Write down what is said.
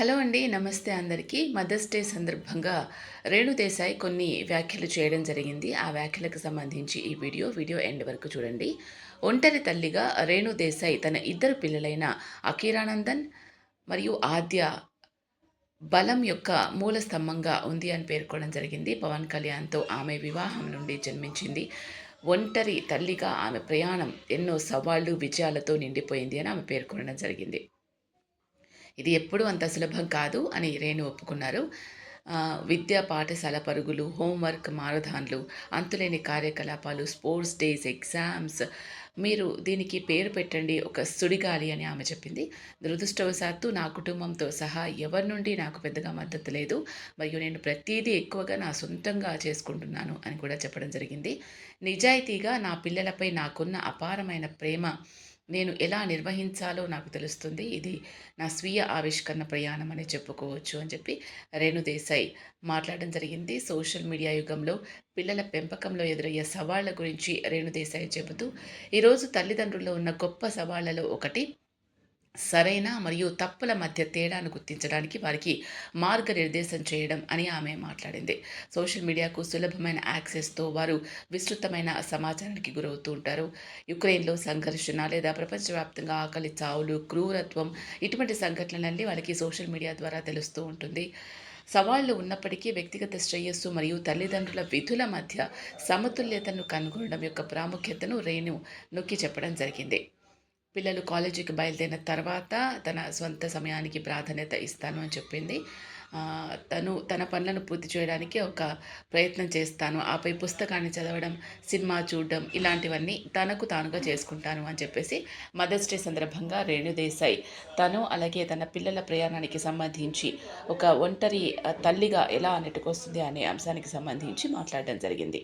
Hello అండి నమస్తే అందరికీ. మదర్స్ డే సందర్భంగా రేణు దేశాయ్ కొన్ని వ్యాఖ్యలు చేయడం జరిగింది. ఆ వ్యాఖ్యలకు సంబంధించి ఈ వీడియో వీడియో ఎండ్ వరకు చూడండి. ఒంటరి తల్లిగా రేణు దేశాయ్ తన ఇద్దరు పిల్లలైన అకీరానందన్ మరియు ఆద్య బలం యొక్క మూల స్తంభంగా ఉంది అని పేర్కొనడం జరిగింది. పవన్ కళ్యాణ్తో ఆమె వివాహం నుండి జన్మించింది. ఒంటరి తల్లిగా ఆమె ప్రయాణం ఎన్నో సవాళ్ళు విజయాలతో నిండిపోయింది అని ఆమె పేర్కొనడం జరిగింది. ఇది ఎప్పుడూ అంత సులభం కాదు అని రేణు ఒప్పుకున్నారు. విద్యా పాఠశాల పరుగులు హోంవర్క్ మారథాన్లు అంతులేని కార్యకలాపాలు స్పోర్ట్స్ డేస్ ఎగ్జామ్స్. మీరు దీనికి పేరు పెట్టండి ఒక సుడిగాలి అని ఆమె చెప్పింది. దురదృష్టవశాత్తు నా కుటుంబంతో సహా ఎవరి నుండి నాకు పెద్దగా మద్దతు లేదు. మరియు నేను ప్రతిదీ ఎక్కువగా నా సొంతంగా చేసుకుంటున్నాను అని కూడా చెప్పడం జరిగింది. నిజాయితీగా నా పిల్లలపై నాకున్న అపారమైన ప్రేమ నేను ఎలా నిర్వహించాలో నాకు తెలుస్తుంది. ఇది నా స్వీయ ఆవిష్కరణ ప్రయాణం అని చెప్పుకోవచ్చు అని చెప్పి రేణు దేశాయ్ మాట్లాడడం జరిగింది. సోషల్ మీడియా యుగంలో పిల్లల పెంపకంలో ఎదురయ్యే సవాళ్ళ గురించి రేణు దేశాయ్ చెబుతూ ఈరోజు తల్లిదండ్రుల్లో ఉన్న గొప్ప సవాళ్ళలో ఒకటి సరైన మరియు తప్పుల మధ్య తేడాను గుర్తించడానికి వారికి మార్గనిర్దేశం చేయడం అని ఆమె మాట్లాడింది. సోషల్ మీడియాకు సులభమైన యాక్సెస్తో వారు విస్తృతమైన సమాచారానికి గురవుతూ ఉంటారు. యుక్రెయిన్లో సంఘర్షణ లేదా ప్రపంచవ్యాప్తంగా ఆకలి చావులు క్రూరత్వం ఇటువంటి సంఘటనలన్నీ వాళ్ళకి సోషల్ మీడియా ద్వారా తెలుస్తూ ఉంటుంది. సవాళ్ళు ఉన్నప్పటికీ వ్యక్తిగత శ్రేయస్సు మరియు తల్లిదండ్రుల విధుల మధ్య సమతుల్యతను కనుగొనడం యొక్క ప్రాముఖ్యతను రేణు నొక్కి చెప్పడం జరిగింది. పిల్లలు కాలేజీకి బయలుదేరిన తర్వాత తన సొంత సమయానికి ప్రాధాన్యత ఇస్తాను అని చెప్పింది. తను తన పనులను పూర్తి చేయడానికి ఒక ప్రయత్నం చేస్తాను. ఆపై పుస్తకాన్ని చదవడం సినిమా చూడడం ఇలాంటివన్నీ తనకు తానుగా చేసుకుంటాను అని చెప్పేసి మదర్స్ డే సందర్భంగా రేణుదేశాయ్ తను అలాగే తన పిల్లల ప్రయాణానికి సంబంధించి ఒక ఒంటరి తల్లిగా ఎలా నెట్టుకొస్తుంది అనే అంశానికి సంబంధించి మాట్లాడడం జరిగింది.